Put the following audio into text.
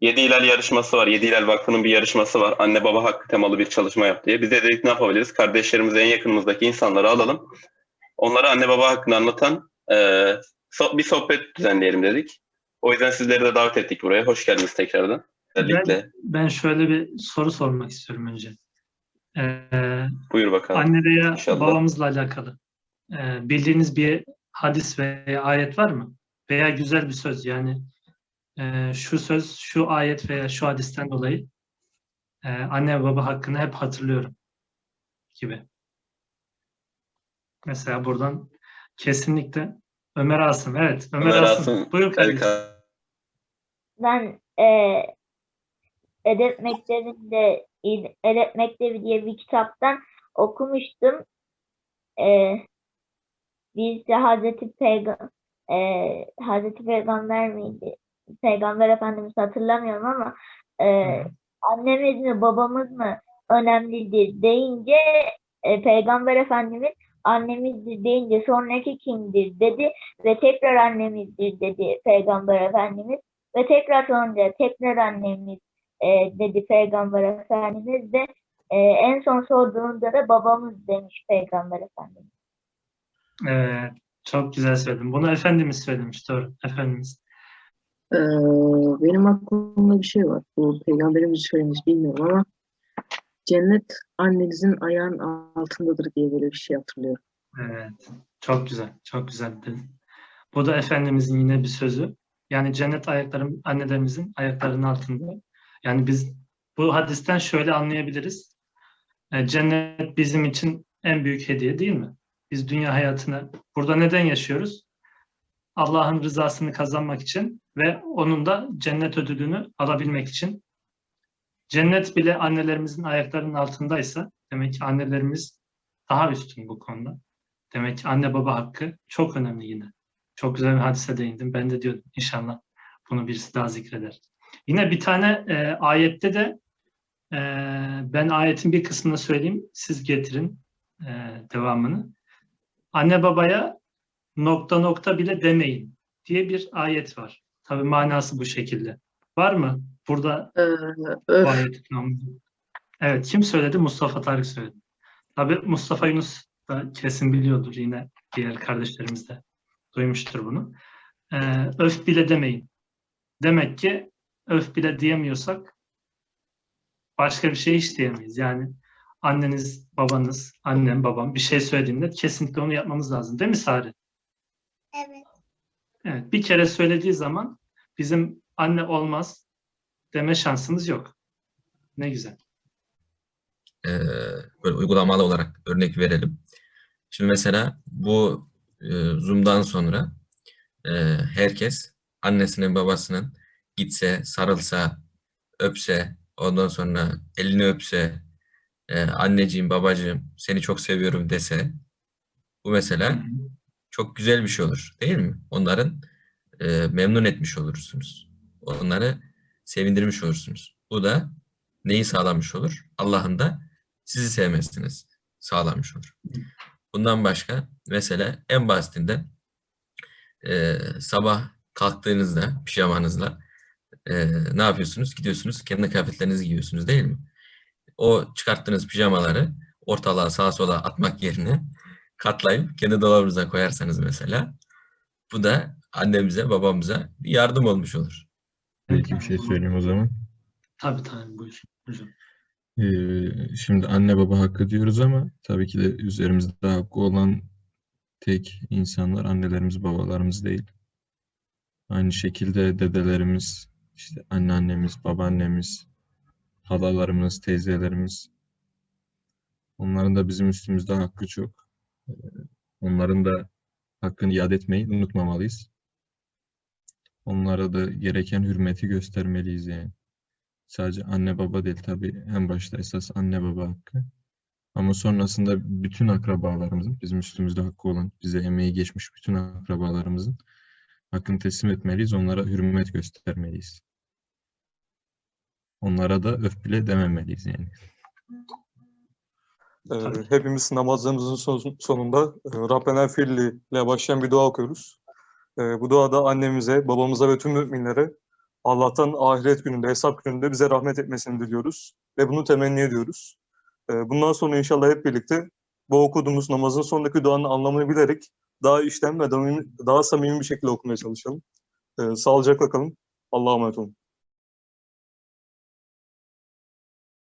Yedi İlal yarışması var. Yedi İlal Vakfı'nın bir yarışması var. Anne baba hakkı temalı bir çalışma yap diye. Biz de dedik ne yapabiliriz? Kardeşlerimizi en yakınımızdaki insanları alalım. Onlara anne baba hakkını anlatan e, so- bir sohbet düzenleyelim dedik. O yüzden sizleri de davet ettik buraya. Hoş geldiniz tekrardan. Özellikle Ben şöyle bir soru sormak istiyorum önce. Ee, buyur bakalım. anne veya İnşallah. babamızla alakalı ee, bildiğiniz bir hadis veya ayet var mı? Veya güzel bir söz yani e, şu söz, şu ayet veya şu hadisten dolayı e, anne ve baba hakkını hep hatırlıyorum gibi. Mesela buradan kesinlikle Ömer Asım. Evet Ömer, Ömer Asım. Asım, Buyur kardeşim. Ben e, Edep Mektebi'nde Edep Mektebi diye bir kitaptan okumuştum. E, biz de Hazreti Peygamber Hazreti Peygamber miydi? Peygamber Efendimiz hatırlamıyorum ama e, annemiz mi babamız mı önemlidir deyince e, Peygamber Efendimiz annemizdir deyince sonraki kimdir dedi ve tekrar annemizdir dedi Peygamber Efendimiz ve tekrar sonra tekrar annemiz e, dedi Peygamber Efendimiz de e, en son sorduğunda da babamız demiş Peygamber Efendimiz. Evet, çok güzel söyledin. Bunu Efendimiz söylemiş, doğru. Efendimiz. Ee, benim aklımda bir şey var. Bu peygamberimiz söylemiş bilmiyorum ama cennet annenizin ayağın altındadır diye böyle bir şey hatırlıyorum. Evet, çok güzel, çok güzel dedin. Bu da Efendimizin yine bir sözü. Yani cennet ayaklarım, annelerimizin ayaklarının altında. Yani biz bu hadisten şöyle anlayabiliriz. E, Cennet bizim için en büyük hediye değil mi? Biz dünya hayatını burada neden yaşıyoruz? Allah'ın rızasını kazanmak için ve onun da cennet ödülünü alabilmek için. Cennet bile annelerimizin ayaklarının altındaysa demek ki annelerimiz daha üstün bu konuda. Demek ki anne baba hakkı çok önemli yine. Çok güzel bir hadise değindim. Ben de diyordum inşallah bunu birisi daha zikreder. Yine bir tane e, ayette de e, ben ayetin bir kısmını söyleyeyim. Siz getirin e, devamını. Anne babaya nokta nokta bile demeyin diye bir ayet var. Tabi manası bu şekilde. Var mı? Burada Ee, bu tamamlayalım. Evet kim söyledi? Mustafa Tarık söyledi. Tabi Mustafa Yunus da kesin biliyordur yine diğer kardeşlerimiz de duymuştur bunu. Ee, öf bile demeyin. Demek ki öf bile diyemiyorsak başka bir şey hiç diyemeyiz. Yani anneniz, babanız, annem, babam bir şey söylediğinde kesinlikle onu yapmamız lazım. Değil mi Sari? Evet. Evet. Bir kere söylediği zaman bizim anne olmaz deme şansımız yok. Ne güzel. e, böyle uygulamalı olarak örnek verelim. Şimdi mesela bu e, Zoom'dan sonra e, herkes annesinin babasının gitse, sarılsa, öpse, ondan sonra elini öpse, e, anneciğim, babacığım seni çok seviyorum dese bu mesela çok güzel bir şey olur değil mi? Onların e, memnun etmiş olursunuz. Onları sevindirmiş olursunuz. Bu da neyi sağlamış olur? Allah'ın da sizi sevmesiniz sağlamış olur. Bundan başka mesela en basitinden e, sabah kalktığınızda pijamanızla e, ne yapıyorsunuz? Gidiyorsunuz kendi kıyafetlerinizi giyiyorsunuz değil mi? O çıkarttığınız pijamaları ortalığa sağa sola atmak yerine katlayıp kendi dolabınıza koyarsanız mesela bu da annemize babamıza bir yardım olmuş olur. Belki bir şey söyleyeyim o zaman. Tabii tabii buyur. Buyurun. Ee, şimdi anne baba hakkı diyoruz ama tabii ki de üzerimizde hakkı olan tek insanlar annelerimiz babalarımız değil. Aynı şekilde dedelerimiz, işte anneannemiz, babaannemiz, halalarımız, teyzelerimiz. Onların da bizim üstümüzde hakkı çok. Onların da hakkını iade etmeyi unutmamalıyız. Onlara da gereken hürmeti göstermeliyiz yani. Sadece anne baba değil tabii en başta esas anne baba hakkı. Ama sonrasında bütün akrabalarımızın, bizim üstümüzde hakkı olan, bize emeği geçmiş bütün akrabalarımızın hakkını teslim etmeliyiz. Onlara hürmet göstermeliyiz. Onlara da öf bile dememeliyiz yani. Ee, Tabii. hepimiz namazlarımızın son- sonunda e, Rabbena firli ile başlayan bir dua okuyoruz. Ee, bu duada annemize, babamıza ve tüm müminlere Allah'tan ahiret gününde, hesap gününde bize rahmet etmesini diliyoruz ve bunu temenni ediyoruz. Ee, bundan sonra inşallah hep birlikte bu okuduğumuz namazın sonundaki duanın anlamını bilerek daha işten ve daha, samimi bir şekilde okumaya çalışalım. Sağlıcakla kalın. Allah'a emanet olun.